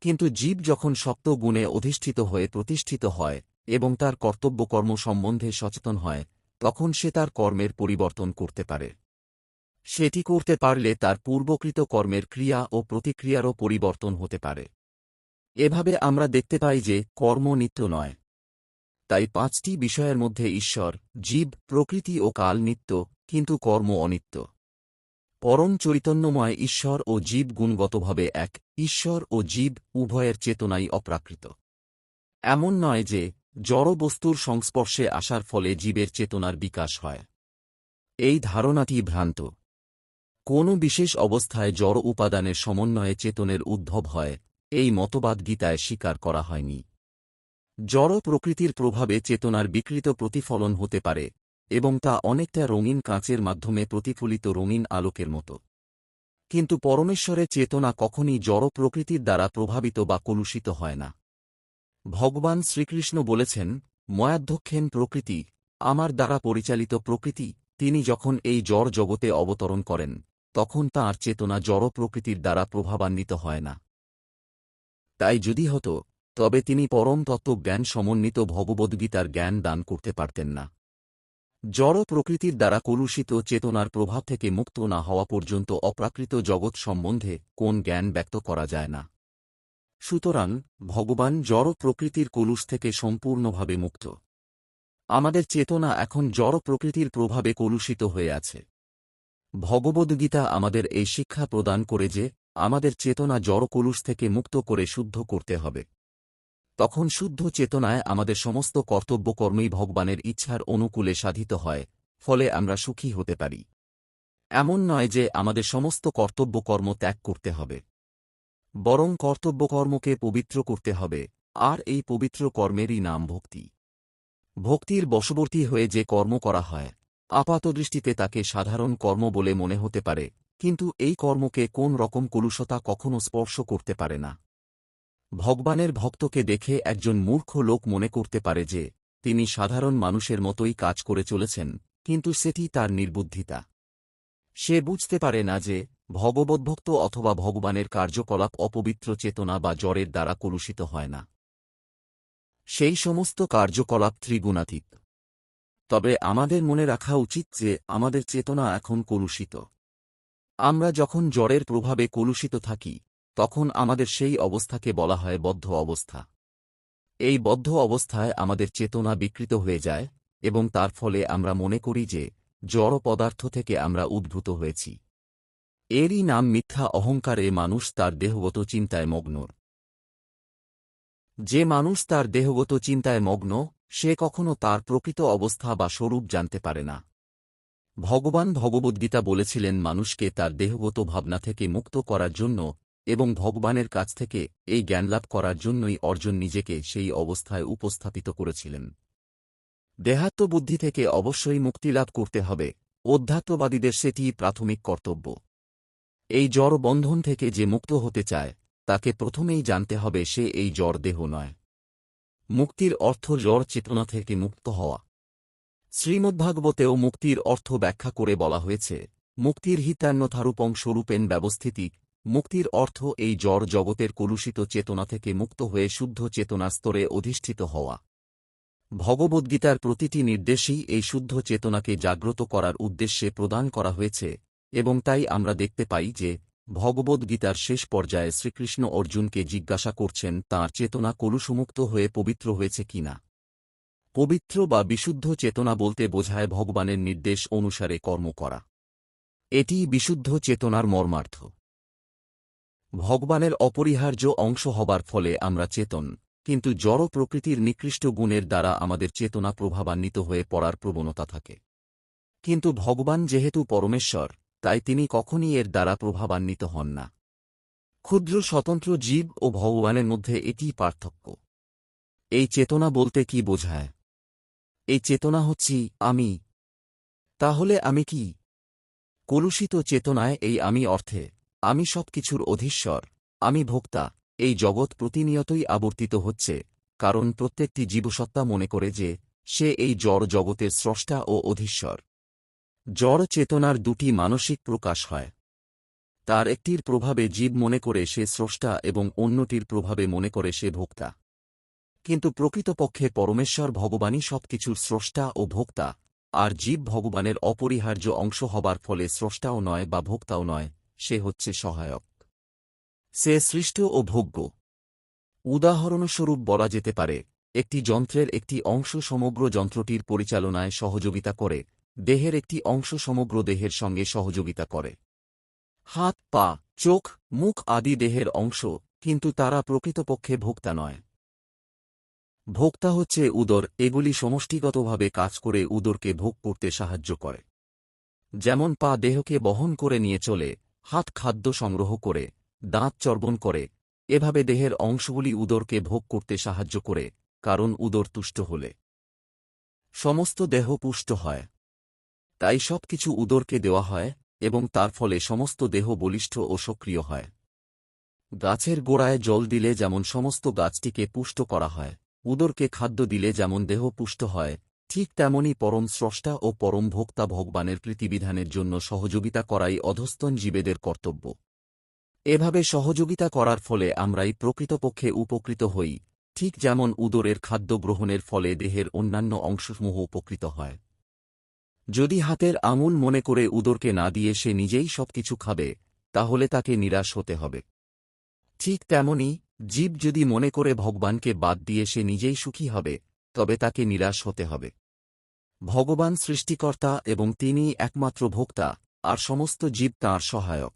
কিন্তু জীব যখন শক্ত গুণে অধিষ্ঠিত হয়ে প্রতিষ্ঠিত হয় এবং তার কর্তব্যকর্ম সম্বন্ধে সচেতন হয়, তখন সে তার কর্মের পরিবর্তন করতে পারে। সেটি করতে পারলে তার পূর্বকৃত কর্মের ক্রিয়া ও প্রতিক্রিয়ারও পরিবর্তন হতে পারে। এভাবে আমরা দেখতে পাই যে কর্ম নিত্য নয়। তাই পাঁচটি বিষয়ের মধ্যে ঈশ্বর, জীব, প্রকৃতি ও কাল নিত্য, কিন্তু কর্ম অনিত্য। পরম চৈতন্যময় ঈশ্বর ও জীব গুণগতভাবে এক, ঈশ্বর ও জীব উভয়ের চেতনাই অপ্রাকৃত। এমন নয় যে জড় বস্তুর সংস্পর্শে আসার ফলে জীবের চেতনার বিকাশ হয়। এই ধারণাটি ভ্রান্ত। কোনো বিশেষ অবস্থায় জড় উপাদানের সমন্বয়ে চেতনের উদ্ভব হয়, এই মতবাদ গীতায় স্বীকার করা হয়নি। জড় প্রকৃতির প্রভাবে চেতনার বিকৃত প্রতিফলন হতে পারে এবং তা অনেকটা রঙিন কাঁচের মাধ্যমে প্রতিফলিত রঙিন আলোকের মতো। কিন্তু পরমেশ্বরের চেতনা কখনই জড় প্রকৃতির দ্বারা প্রভাবিত বা কলুষিত হয় না। ভগবান শ্রীকৃষ্ণ বলেছেন, ময়াধ্যক্ষেন প্রকৃতি, আমার দ্বারা পরিচালিত প্রকৃতি, তিনি যখন এই জড় জগতে অবতরণ করেন, তখন তাঁর চেতনা জড় প্রকৃতির দ্বারা প্রভাবান্বিত হয় না। তাই যদি হতো, তবে তিনি পরম তত্ত্ব জ্ঞান সমন্বিত ভগবদ্গীতার জ্ঞান দান করতে পারতেন না। জড় প্রকৃতির দ্বারা কলুষিত চেতনার প্রভাব থেকে মুক্ত না হওয়া পর্যন্ত অপ্রাকৃত জগৎ সম্বন্ধে কোন জ্ঞান ব্যক্ত করা যায় না। সুতরাং, ভগবান জড় প্রকৃতির কলুষ থেকে সম্পূর্ণভাবে মুক্ত। আমাদের চেতনা এখন জড় প্রকৃতির প্রভাবে কলুষিত হয়ে আছে। ভগবদ্গীতা আমাদের এই শিক্ষা প্রদান করে যে, আমাদের চেতনা জড় কলুষ থেকে মুক্ত করে শুদ্ধ করতে হবে। তখন শুদ্ধ চেতনায় আমাদের সমস্ত কর্তব্যকর্মই ভগবানের ইচ্ছার অনুকূলে সাধিত হয়, ফলে আমরা সুখী হতে পারি। এমন নয় যে আমাদের সমস্ত কর্তব্যকর্ম ত্যাগ করতে হবে। বরং কর্তব্যকর্মকে পবিত্র করতে হবে, আর এই পবিত্র কর্মেরই নাম ভক্তি। ভক্তির বশবর্তী হয়ে যে কর্ম করা হয় আপাতদৃষ্টিতে তাকে সাধারণ কর্ম বলে মনে হতে পারে, কিন্তু এই কর্মকে কোন রকম কলুষতা কখনো স্পর্শ করতে পারে না। ভগবানের ভক্তকে দেখে একজন মূর্খ লোক মনে করতে পারে যে, তিনি সাধারণ মানুষের মতোই কাজ করে চলেছেন, কিন্তু সেটি তার নির্বুদ্ধিতা। সে বুঝতে পারে না যে, ভগবদ্ভক্ত অথবা ভগবানের কার্যকলাপ অপবিত্র চেতনা বা জ্বরের দ্বারা কলুষিত হয় না। সেই সমস্ত কার্যকলাপ ত্রিগুণাতীত। তবে আমাদের মনে রাখা উচিত যে, আমাদের চেতনা এখন কলুষিত। আমরা যখন জ্বরের প্রভাবে কলুষিত থাকি তখন আমাদের সেই অবস্থাকে বলা হয় বদ্ধ অবস্থা। এই বদ্ধ অবস্থায় আমাদের চেতনা বিকৃত হয়ে যায় এবং তার ফলে আমরা মনে করি যে, জড় পদার্থ থেকে আমরা উদ্ভূত হয়েছি। এরই নাম মিথ্যা অহংকারে মানুষ তার দেহগত চিন্তায় মগ্ন। যে মানুষ তার দেহগত চিন্তায় মগ্ন, সে কখনো তার প্রকৃত অবস্থা বা স্বরূপ জানতে পারে না। ভগবান ভগবদ্গীতা বলেছিলেন, মানুষকে তার দেহগত ভাবনা থেকে মুক্ত করার জন্য এবং ভগবানের কাছ থেকে এই জ্ঞানলাভ করার জন্যই অর্জুন নিজেকে সেই অবস্থায় উপস্থাপিত করেছিলেন। দেহাত্মবুদ্ধি থেকে অবশ্যই মুক্তিলাভ করতে হবে, অধ্যাত্মবাদীদের সেটি প্রাথমিক কর্তব্য। এই জড় বন্ধন থেকে যে মুক্ত হতে চায়, তাকে প্রথমেই জানতে হবে সে এই জড় দেহ নয়। মুক্তির অর্থ জড় চেতনা থেকে মুক্ত হওয়া। শ্রীমদ্ভাগবতেও মুক্তির অর্থ ব্যাখ্যা করে বলা হয়েছে, মুক্তির হিতান্যথারূপং স্বরূপেন ব্যবস্থিতি মুক্তির অর্থ এই জড় জগতের কলুষিত চেতনা থেকে মুক্ত হয়ে শুদ্ধ চেতনা স্তরে অধিষ্ঠিত হওয়া। ভগবদ্গীতার প্রতিটি নির্দেশই এই শুদ্ধ চেতনাকে জাগ্রত করার উদ্দেশ্যে প্রদান করা হয়েছে, এবং তাই আমরা দেখতে পাই যে ভগবদ্গীতার শেষ পর্যায়ে শ্রীকৃষ্ণ অর্জুনকে জিজ্ঞাসা করছেন, তাঁর চেতনা কলুষমুক্ত হয়ে পবিত্র হয়েছে কিনা পবিত্র বা বিশুদ্ধ চেতনা বলতে বোঝায় ভগবানের নির্দেশ অনুসারে কর্ম করা। এটি বিশুদ্ধ চেতনার মর্মার্থ। ভগবানের অপরিহার্য অংশ হবার ফলে আমরা চেতন, কিন্তু জড় প্রকৃতির নিকৃষ্ট গুণের দ্বারা আমাদের চেতনা প্রভাবান্বিত হয়ে পড়ার প্রবণতা থাকে। কিন্তু ভগবান যেহেতু পরমেশ্বর, তাই তিনি কখনই এর দ্বারা প্রভাবান্বিত হন না। ক্ষুদ্র স্বতন্ত্র জীব ও ভগবানের মধ্যে এটি পার্থক্য। এই চেতনা বলতে কি বোঝায়? এই চেতনা হচ্ছি আমি। তাহলে আমি কি? কলুষিত চেতনায় এই আমি অর্থে আমি সবকিছুর অধীশ্বর, আমি ভোক্তা, এই জগৎ প্রতিনিয়তই আবর্তিত হচ্ছে, কারণ প্রত্যেকটি জীবসত্তা মনে করে যে, সে এই জড় জগতের স্রষ্টা ও অধীশ্বর। জড় চেতনার দুটি মানসিক প্রকাশ হয়। তার একটির প্রভাবে জীব মনে করে সে স্রষ্টা এবং অন্যটির প্রভাবে মনে করে সে ভোক্তা। কিন্তু প্রকৃতপক্ষে পরমেশ্বর ভগবানই সবকিছুর স্রষ্টা ও ভোক্তা, আর জীব ভগবানের অপরিহার্য অংশ হবার ফলে স্রষ্টাও নয় বা ভোক্তাও নয়। সে হচ্ছে সহায়ক। সে সৃষ্ট ও ভোগ্য। উদাহরণস্বরূপ বলা যেতে পারে, একটি যন্ত্রের একটি অংশ সমগ্র যন্ত্রটির পরিচালনায় সহযোগিতা করে, দেহের একটি অংশ সমগ্র দেহের সঙ্গে সহযোগিতা করে। হাত, পা, চোখ, মুখ আদি দেহের অংশ, কিন্তু তারা প্রকৃতপক্ষে ভোক্তা নয়। ভোক্তা হচ্ছে উদর, এগুলি সমষ্টিগতভাবে কাজ করে উদরকে ভোগ করতে সাহায্য করে। যেমন পা দেহকে বহন করে নিয়ে চলে হাত খাদ্য সংগ্রহ করে, দাঁত চর্বণ করে, এভাবে দেহের অংশগুলি উদরকে ভোগ করতে সাহায্য করে, কারণ উদর তুষ্ট হলে। সমস্ত দেহ পুষ্ট হয়। তাই সব কিছু উদরকে দেওয়া হয় এবং তার ফলে সমস্ত দেহ বলিষ্ঠ ও সক্রিয় হয়। গাছের গোড়ায় জল দিলে যেমন সমস্ত গাছটিকে পুষ্ট করা হয়, উদরকে খাদ্য দিলে যেমন দেহ পুষ্ট হয় ঠিক তেমনি পরম স্রষ্টা ও পরম ভোক্তা ভগবানের প্রীতিবিধানের জন্য সহযোগিতা করাই অধস্তন জীবেদের কর্তব্য। এভাবে সহযোগিতা করার ফলে আমরাই প্রকৃতপক্ষে উপকৃত হই, ঠিক যেমন উদরের খাদ্য গ্রহণের ফলে দেহের অন্যান্য অংশসমূহ উপকৃত হয়। যদি হাতের আঙুল মনে করে উদরকে না দিয়ে সে নিজেই সবকিছু খাবে, তাহলে তাকে নিরাশ হতে হবে। ঠিক তেমনি জীব যদি মনে করে ভগবানকে বাদ দিয়ে সে নিজেই সুখী হবে, তবে তাকে নিরাশ হতে হবে। ভগবান সৃষ্টিকর্তা এবং তিনি একমাত্র ভোক্তা, আর সমস্ত জীব তাঁর সহায়ক।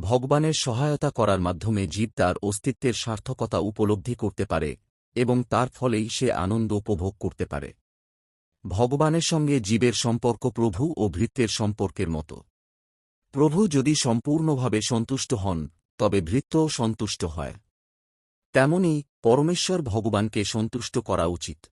ভগবানের সহায়তা করার মাধ্যমে জীব তার অস্তিত্বের সার্থকতা উপলব্ধি করতে পারে, এবং তার ফলেই সে আনন্দ উপভোগ করতে পারে। ভগবানের সঙ্গে জীবের সম্পর্ক প্রভু ও ভৃত্যের সম্পর্কের মতো। প্রভু যদি সম্পূর্ণভাবে সন্তুষ্ট হন, তবে ভৃত্যও সন্তুষ্ট হয়। তেমনি পরমেশ্বর ভগবানকে সন্তুষ্ট করা উচিত।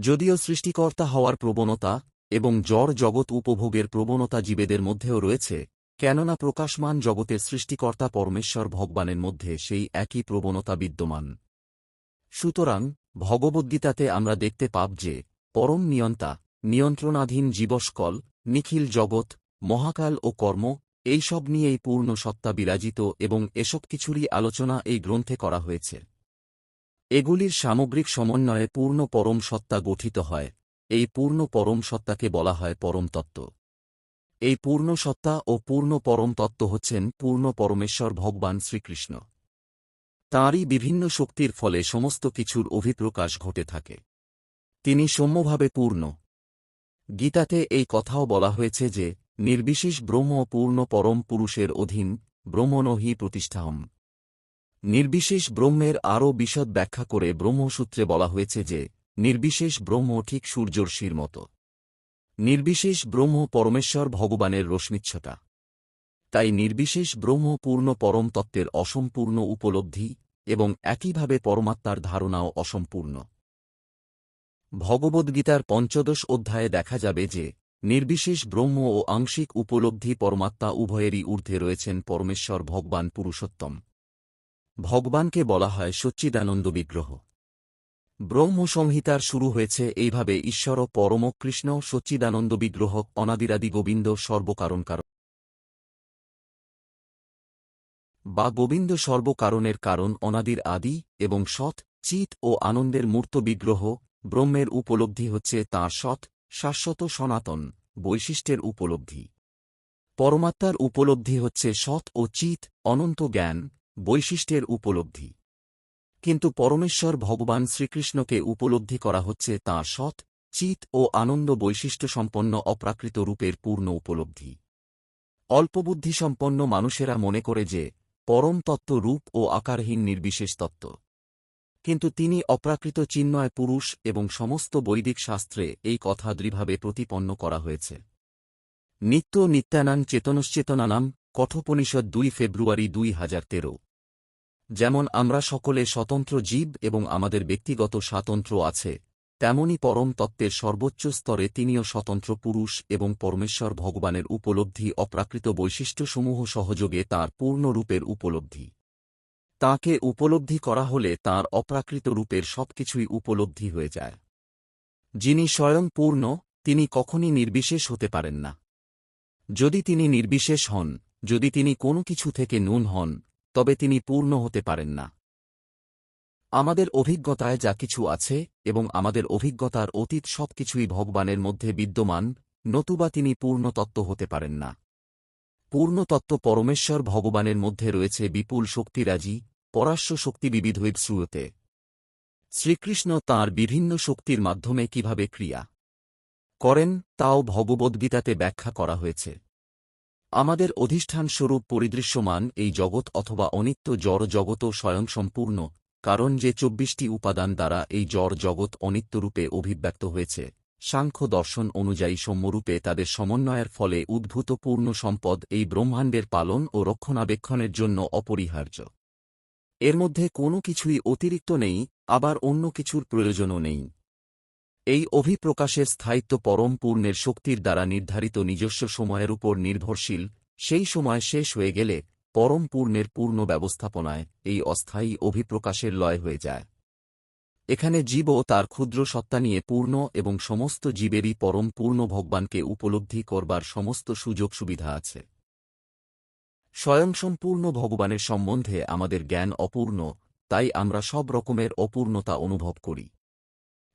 যদিও সৃষ্টিকর্তা হওয়ার প্রবণতা এবং জড় জগৎ উপভোগের প্রবণতা জীবেদের মধ্যেও রয়েছে, কেননা প্রকাশমান জগতের সৃষ্টিকর্তা পরমেশ্বর ভগবানের মধ্যে সেই একই প্রবণতা বিদ্যমান। সুতরাং, ভগবদ্গীতাতে আমরা দেখতে পাব যে, পরম নিয়ন্তা, নিয়ন্ত্রণাধীন জীবস্কল, নিখিল জগৎ, মহাকাল ও কর্ম, এই সব নিয়েই পূর্ণ সত্তা বিরাজিত এবং এসব কিছুরই আলোচনা এই গ্রন্থে করা হয়েছে। এগুলির সামগ্রিক সমন্বয়ে পূর্ণ পরম সত্তা গঠিত হয়। এই পূর্ণ পরম সত্তাকে বলা হয় পরম তত্ত্ব। এই পূর্ণ সত্তা ও পূর্ণ পরম তত্ত্ব হচ্ছেন পূর্ণ পরমেশ্বর ভগবান শ্রীকৃষ্ণ। তাঁরই বিভিন্ন শক্তির ফলে সমস্ত কিছুর অভিপ্রকাশ ঘটে থাকে। তিনি সৌম্যভাবে পূর্ণ। গীতাতে এই কথাও বলা হয়েছে যে, নির্বিশেষ ব্রহ্ম পূর্ণ পরম পুরুষের অধীন ব্রহ্মণহি প্রতিষ্ঠাহম। নির্বিশেষ ব্রহ্মের আরও বিশদ ব্যাখ্যা করে ব্রহ্মসূত্রে বলা হয়েছে যে, নির্বিশেষ ব্রহ্ম ঠিক সূর্যর্ষির মতো। নির্বিশেষ ব্রহ্ম পরমেশ্বর ভগবানের রশ্মিচ্ছতা। তাই নির্বিশেষ ব্রহ্ম পূর্ণ পরম তত্ত্বের অসম্পূর্ণ উপলব্ধি এবং একইভাবে পরমাত্মার ধারণাও অসম্পূর্ণ। ভগবদ্গীতার পঞ্চদশ অধ্যায়ে দেখা যাবে যে, নির্বিশেষ ব্রহ্ম ও আংশিক উপলব্ধি পরমাত্মা উভয়েরই ঊর্ধ্বে রয়েছেন পরমেশ্বর ভগবান পুরুষোত্তম। ভগবানকে বলা হয় সচ্চিদানন্দ বিগ্রহ। ব্রহ্মসংহিতার শুরু হয়েছে এইভাবে ঈশ্বর পরম কৃষ্ণ সচ্চিদানন্দ বিগ্রহ অনাদিরাদি গোবিন্দ সর্বকারণকারণ। বা গোবিন্দ সর্বকারণের কারণ অনাদির আদি এবং সৎ, চিত ও আনন্দের মূর্ত বিগ্রহ ব্রহ্মের উপলব্ধি হচ্ছে তাঁর সৎ, শাশ্বত সনাতন বৈশিষ্ট্যের উপলব্ধি। পরমাত্মার উপলব্ধি হচ্ছে সৎ ও চিত, অনন্ত জ্ঞান বৈশিষ্ট্যের উপলব্ধি। কিন্তু পরমেশ্বর ভগবান শ্রীকৃষ্ণকে উপলব্ধি করা হচ্ছে তাঁর সৎ, চিত ও আনন্দ বৈশিষ্ট্যসম্পন্ন অপ্রাকৃত রূপের পূর্ণ উপলব্ধি। অল্পবুদ্ধিসম্পন্ন মানুষেরা মনে করে যে, পরম তত্ত্ব রূপ ও আকারহীন নির্বিশেষ তত্ত্ব। কিন্তু তিনি অপ্রাকৃত চিন্ময় পুরুষ এবং সমস্ত বৈদিক শাস্ত্রে এই কথা দৃঢ়ভাবে প্রতিপন্ন করা হয়েছে। নিত্য নিত্যানাং চেতনশ্চেতনানাম কঠোপনিষদ দুই ফেব্রুয়ারি দুই হাজার তেরো। যেমন আমরা সকলে স্বতন্ত্র জীব এবং আমাদের ব্যক্তিগত স্বাতন্ত্র্য আছে, তেমনি পরম তত্ত্বের সর্বোচ্চ স্তরে তিনিও স্বতন্ত্র পুরুষ এবং পরমেশ্বর ভগবানের উপলব্ধি অপ্রাকৃত বৈশিষ্ট্যসমূহ সহযোগে তাঁর পূর্ণরূপের উপলব্ধি। তাকে উপলব্ধি করা হলে তার অপ্রাকৃত রূপের সবকিছুই উপলব্ধি হয়ে যায়। যিনি স্বয়ং পূর্ণ, তিনি কখনই নির্বিশেষ হতে পারেন না। যদি তিনি নির্বিশেষ হন, যদি তিনি কোনো কিছু থেকে নুন হন তবে তিনি পূর্ণ হতে পারেন না। আমাদের অভিজ্ঞতায় যা কিছু আছে এবং আমাদের অভিজ্ঞতার অতীত সবকিছুই ভগবানের মধ্যে বিদ্যমান, নতুবা তিনি পূর্ণতত্ত্ব হতে পারেন না। পূর্ণতত্ত্ব পরমেশ্বর ভগবানের মধ্যে রয়েছে বিপুল শক্তিরাজি পরাশ্য শক্তি বিবিধৈব শ্রুয়তে। শ্রীকৃষ্ণ তাঁর বিভিন্ন শক্তির মাধ্যমে কীভাবে ক্রিয়া করেন, তাও ভগবদ্গীতাতে ব্যাখ্যা করা হয়েছে। আমাদের অধিষ্ঠান স্বরূপ পরিদৃশ্যমান এই জগৎ অথবা অনিত্য জড় জগৎও স্বয়ংসম্পূর্ণ, কারণ যে চব্বিশটি উপাদান দ্বারা এই জড় জগৎ অনিত্যরূপে অভিব্যক্ত হয়েছে, সাংখ্য দর্শন অনুযায়ী সম্যরূপে তাদের সমন্বয়ের ফলে উদ্ভূত পূর্ণ সম্পদ এই ব্রহ্মাণ্ডের পালন ও রক্ষণাবেক্ষণের জন্য অপরিহার্য। এর মধ্যে কোনো কিছুই অতিরিক্ত নেই, আবার অন্য কিছুর প্রয়োজনও নেই। এই অভিপ্রকাশের স্থায়িত্ব পরম পূর্ণের শক্তির দ্বারা নির্ধারিত নিজস্ব সময়ের উপর নির্ভরশীল, সেই সময় শেষ হয়ে গেলে পরম পূর্ণের পূর্ণ ব্যবস্থাপনায় এই অস্থায়ী অভিপ্রকাশের লয় হয়ে যায়। এখানে জীবও তার ক্ষুদ্র সত্তা নিয়ে পূর্ণ এবং সমস্ত জীবেরই পরম পূর্ণ ভগবানকে উপলব্ধি করবার সমস্ত সুযোগ সুবিধা আছে। স্বয়ংসম্পূর্ণ ভগবানের সম্বন্ধে আমাদের জ্ঞান অপূর্ণ, তাই আমরা সব রকমের অপূর্ণতা অনুভব করি।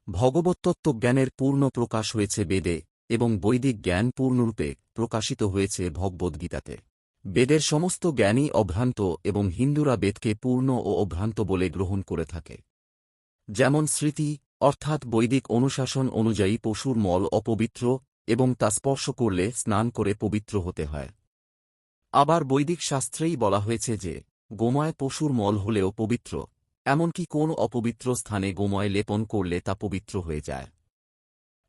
ভগবতত্ত্ব জ্ঞানের পূর্ণ প্রকাশ হয়েছে বেদে এবং বৈদিক জ্ঞান পূর্ণরূপে প্রকাশিত হয়েছে ভগবদ্গীতাতে। বেদের সমস্ত জ্ঞানই অভ্রান্ত এবং হিন্দুরা বেদকে পূর্ণ ও অভ্রান্ত বলে গ্রহণ করে থাকে। যেমন স্মৃতি, অর্থাৎ বৈদিক অনুশাসন অনুযায়ী পশুর মল অপবিত্র এবং তা স্পর্শ করলে স্নান করে পবিত্র হতে হয়। আবার বৈদিক শাস্ত্রেই বলা হয়েছে যে, গোময় পশুর মল হলেও পবিত্র। এমনকি কোন অপবিত্র স্থানে গোময় লেপন করলে তা পবিত্র হয়ে যায়।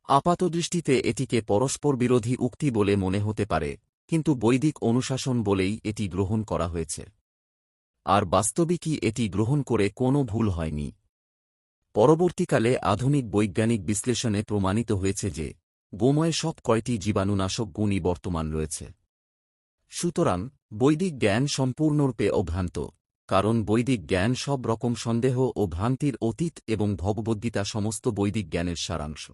আপাতদৃষ্টিতে এটিকে পরস্পর বিরোধী উক্তি বলে মনে হতে পারে, কিন্তু বৈদিক অনুশাসন বলেই এটি গ্রহণ করা হয়েছে। আর বাস্তবিকই এটি গ্রহণ করে কোনো ভুল হয়নি। পরবর্তীকালে আধুনিক বৈজ্ঞানিক বিশ্লেষণে প্রমাণিত হয়েছে যে, গোময়ে সব কয়টি জীবাণুনাশক গুণই বর্তমান রয়েছে। সুতরাং, বৈদিক জ্ঞান সম্পূর্ণরূপে অভ্রান্ত। কারণ বৈদিক জ্ঞান সব রকম সন্দেহ ও ভ্রান্তির অতীত এবং ভগবদ্গীতা সমস্ত বৈদিক জ্ঞানের সারাংশ।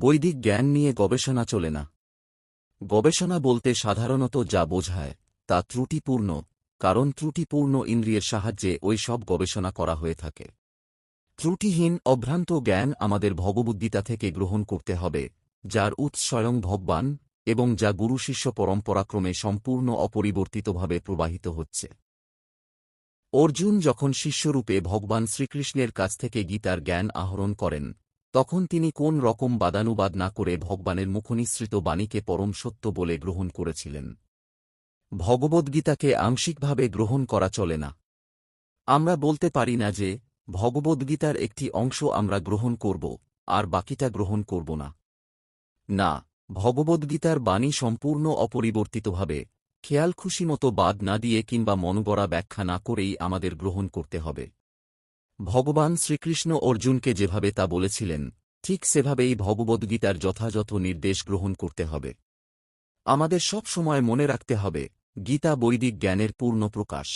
বৈদিক জ্ঞান নিয়ে গবেষণা চলে না। গবেষণা বলতে সাধারণত যা বোঝায়, তা ত্রুটিপূর্ণ, কারণ ত্রুটিপূর্ণ ইন্দ্রিয়ের সাহায্যে ওই সব গবেষণা করা হয়ে থাকে। ত্রুটিহীন, অভ্রান্ত জ্ঞান আমাদের ভগবদ্গীতা থেকে গ্রহণ করতে হবে, যার উৎস স্বয়ং ভগবান এবং যা গুরু শিষ্য পরম্পরাক্রমে সম্পূর্ণ অপরিবর্তিতভাবে প্রবাহিত হচ্ছে। অর্জুন যখন শিষ্যরূপে ভগবান শ্রীকৃষ্ণের কাছ থেকে গীতার জ্ঞান আহরণ করেন, তখন তিনি কোন রকম বাদানুবাদ না করে ভগবানের মুখনিসৃত বাণীকে পরম সত্য বলে গ্রহণ করেছিলেন। ভগবদ্গীতাকে আংশিকভাবে গ্রহণ করা চলে না। আমরা বলতে পারি না যে ভগবদ্গীতার একটি অংশ আমরা গ্রহণ করব, আর বাকিটা গ্রহণ করব না। না ভগবদ্গীতার বাণী সম্পূর্ণ অপরিবর্তিতভাবে খেয়াল খুশিমতো বাদ না দিয়ে কিংবা মনগড়া ব্যাখ্যা না করেই আমাদের গ্রহণ করতে হবে। ভগবান শ্রীকৃষ্ণ অর্জুনকে যেভাবে তা বলেছিলেন, ঠিক সেভাবেই ভগবদ্গীতার যথাযথ নির্দেশ গ্রহণ করতে হবে। আমাদের সব সময় মনে রাখতে হবে, গীতা বৈদিক জ্ঞানের পূর্ণ প্রকাশ।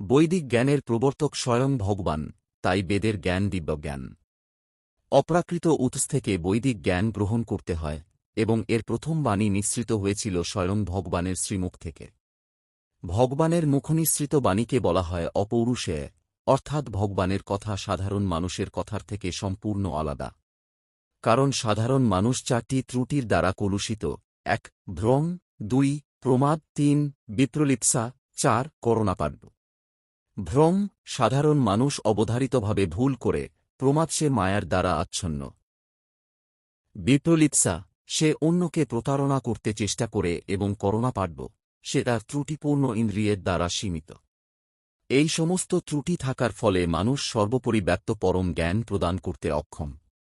বৈদিক জ্ঞানের প্রবর্তক স্বয়ং ভগবান, তাই বেদের জ্ঞান দিব্যজ্ঞান। অপ্রাকৃত উৎস থেকে বৈদিক জ্ঞান গ্রহণ করতে হয়। এবং এর প্রথম বাণী নিঃসৃত হয়েছিল স্বয়ং ভগবানের শ্রীমুখ থেকে। ভগবানের মুখনিসৃত বাণীকে বলা হয় অপৌরুষে, অর্থাৎ ভগবানের কথা সাধারণ মানুষের কথার থেকে সম্পূর্ণ আলাদা। কারণ সাধারণ মানুষ চারটি ত্রুটির দ্বারা কলুষিত, এক, ভ্রম, দুই, প্রমাদ, তিন, বিপ্রলিপ্সা, চার করোনাপাড্য ভ্রম সাধারণ মানুষ অবধারিতভাবে ভুল করে, প্রমাদ সে মায়ার দ্বারা আচ্ছন্ন। বিপ্রলিপ্সা সে অন্যকে প্রতারণা করতে চেষ্টা করে এবং করোনা পাঠব, সে তার ত্রুটিপূর্ণ ইন্দ্রিয়ের দ্বারা সীমিত। এই সমস্ত ত্রুটি থাকার ফলে মানুষ সর্বোপরি ব্যক্ত পরম জ্ঞান প্রদান করতে অক্ষম।